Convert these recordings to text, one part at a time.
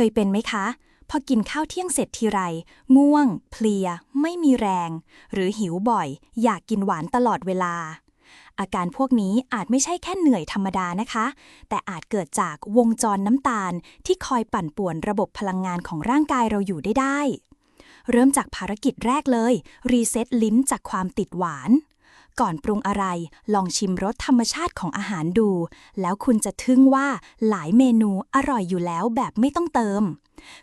เคยเป็นไหมคะ พอกินข้าวเที่ยงเสร็จทีไร ง่วง เพลีย ไม่มีแรง หรือหิวบ่อย อยากกินหวานตลอดเวลา อาการพวกนี้อาจไม่ใช่แค่เหนื่อยธรรมดานะคะ แต่อาจเกิดจากวงจรน้ำตาลที่คอยปั่นป่วนระบบพลังงานของร่างกายเราอยู่ได้ได้ เริ่มจากภารกิจแรกเลย รีเซ็ตลิ้นจากความติดหวาน ก่อนปรุงอะไร ลองชิมรสธรรมชาติของอาหารดู แล้วคุณจะทึ่งว่าหลายเมนูอร่อยอยู่แล้วแบบไม่ต้องเติม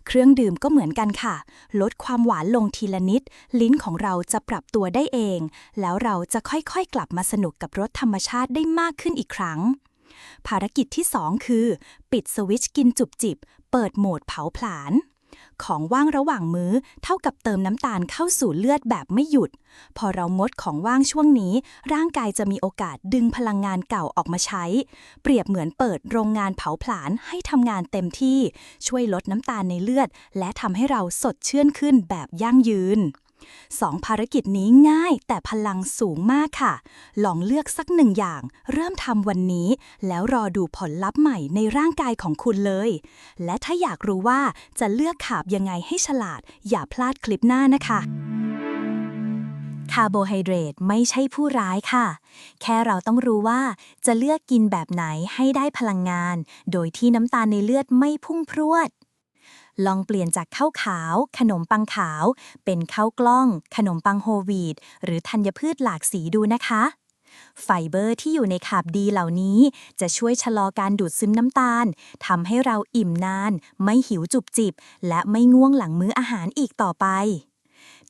เครื่องดื่มก็เหมือนกันค่ะ ลดความหวานลงทีละนิด ลิ้นของเราจะปรับตัวได้เอง แล้วเราจะค่อยๆกลับมาสนุกกับรสธรรมชาติได้มากขึ้นอีกครั้ง ภารกิจที่ 2 คือ ปิดสวิตช์กินจุบจิบ เปิดโหมดเผาผลาญ ของว่างระหว่างมื้อเท่ากับเติมน้ำตาลเข้าสู่เลือดแบบไม่หยุด พอเรางดของว่างช่วงนี้ ร่างกายจะมีโอกาสดึงพลังงานเก่าออกมาใช้ เปรียบเหมือนเปิดโรงงานเผาผลาญให้ทำงานเต็มที่ ช่วยลดน้ำตาลในเลือด และทำให้เราสดชื่นขึ้นแบบยั่งยืน สองภารกิจนี้ง่ายแต่พลังสูงมากค่ะ ลองเลือกสักหนึ่งอย่าง เริ่มทำวันนี้ แล้วรอดูผลลัพธ์ใหม่ในร่างกายของคุณเลย และถ้าอยากรู้ว่าจะเลือกขาบยังไงให้ฉลาด อย่าพลาดคลิปหน้านะคะคาร์โบไฮเดรตไม่ใช่ผู้ร้ายค่ะ แค่เราต้องรู้ว่าจะเลือกกินแบบไหนให้ได้พลังงาน โดยที่น้ำตาลในเลือดไม่พุ่งพรวด ลองเปลี่ยนจากข้าวขาว ขนมปังขาว เป็นข้าวกล้อง ขนมปังโฮลวีตหรือธัญพืชหลากสีดูนะคะ ไฟเบอร์ที่อยู่ในขาบดีเหล่านี้ จะช่วยชะลอการดูดซึมน้ำตาลทำให้เราอิ่มนาน ไม่หิวจุบจิบ และไม่ง่วงหลังมื้ออาหารอีกต่อไป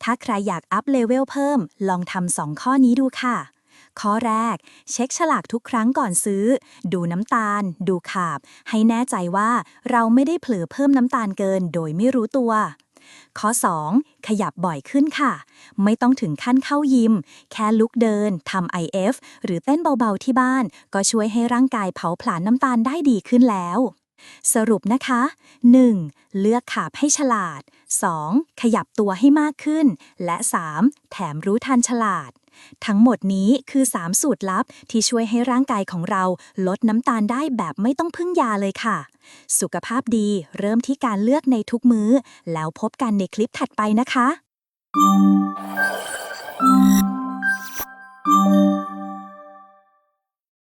ถ้าใครอยากอัพเลเวลเพิ่ม ลองทำสองข้อนี้ดูค่ะ ข้อแรก เช็คฉลากทุกครั้งก่อนซื้อ ดูน้ำตาล ดูขาบ ให้แน่ใจว่าเราไม่ได้เผลอเพิ่มน้ำตาลเกินโดยไม่รู้ตัว ข้อ 2 ขยับบ่อยขึ้นค่ะ ไม่ต้องถึงขั้นเข้ายิม แค่ลุกเดินทำ IF หรือเต้นเบาๆที่บ้าน ก็ช่วยให้ร่างกายเผาผลาญน้ำตาลได้ดีขึ้นแล้วสรุปนะคะ 1. เลือกขาบให้ฉลาด 2. ขยับตัวให้มากขึ้น และ 3. แถมรู้ทันฉลาด ทั้งหมดนี้คือ 3 สูตรลับที่ช่วยให้ร่างกายของเราลดน้ำตาลได้แบบไม่ต้องพึ่งยาเลยค่ะ สุขภาพดีเริ่มที่การเลือกในทุกมื้อ แล้วพบกันในคลิปถัดไปนะคะ